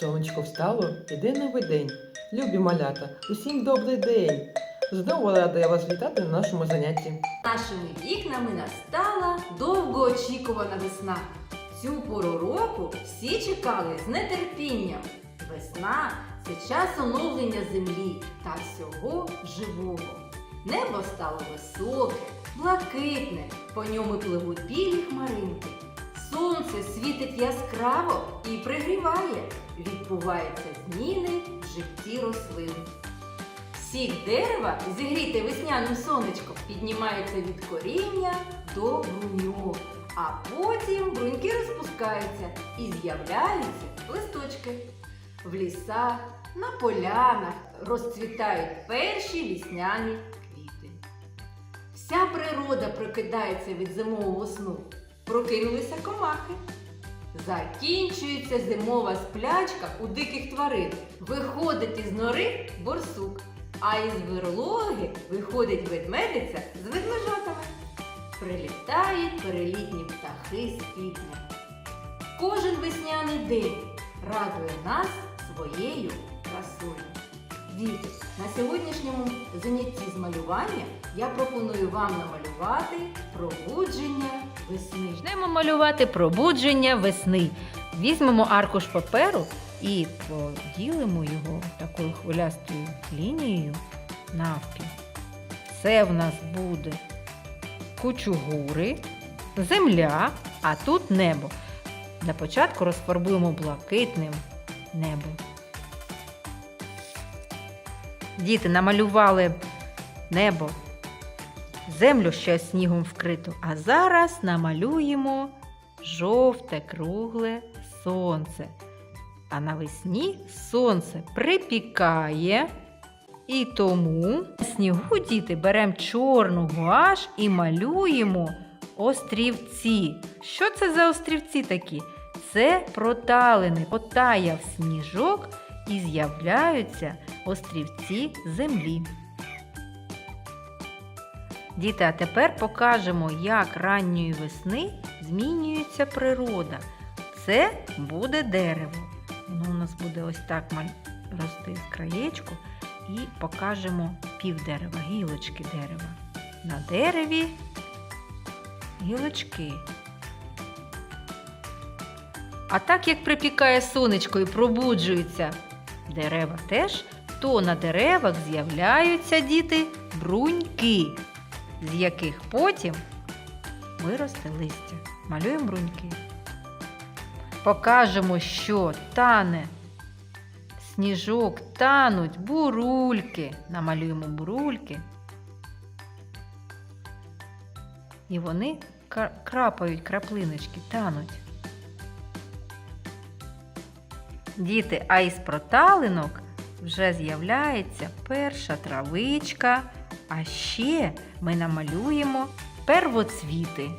Сонечко встало, іде новий день. Любі малята, усім добрий день. Знову рада я вас вітати на нашому занятті. Нашими вікнами настала довгоочікувана весна. Цю пору року всі чекали з нетерпінням. Весна це час оновлення землі та всього живого. Небо стало високе, блакитне, по ньому пливуть білі хмаринки. Сонце світить яскраво і пригріває. Відбуваються зміни в житті рослин. Сік дерева, зігріте весняним сонечком, піднімається від коріння до бруньок, а потім бруньки розпускаються і з'являються листочки. В лісах, на полянах розцвітають перші вісняні квіти. Вся природа прокидається від зимового сну. Прокинулися комахи. Закінчується зимова сплячка у диких тварин. Виходить із нори борсук, а із верлоги виходить ведмедиця з ведмежатами. Прилітають перелітні птахи з квітня. Кожен весняний день радує нас своєю красою. Діти, на сьогоднішньому занятті з малювання я пропоную вам намалювати пробудження весни. Почнемо малювати пробудження весни. Візьмемо аркуш паперу і поділимо його такою хвилястою лінією навпіл. Це в нас буде кучугури, земля, а тут небо. Для початку розфарбуємо блакитним небо. Діти намалювали небо, землю ще снігом вкриту. А зараз намалюємо жовте кругле сонце. А навесні сонце припікає. І тому на снігу діти беремо чорну гуаш і малюємо острівці. Що це за острівці такі? Це проталини. Потаяв сніжок і з'являються острівці землі. Діти, а тепер покажемо, як ранньої весни змінюється природа. Це буде дерево. Воно у нас буде ось так рости з краєчку і покажемо пів дерева, гілочки дерева. На дереві гілочки. А так як припікає сонечко і пробуджуються дерева теж, то на деревах з'являються діти бруньки, з яких потім виросте листя. Малюємо бруньки. Покажемо, що тане сніжок, тануть бурульки. Намалюємо бурульки. І вони крапають краплиночки, тануть. Діти, а із проталинок вже з'являється перша травичка, а ще ми намалюємо первоцвіти.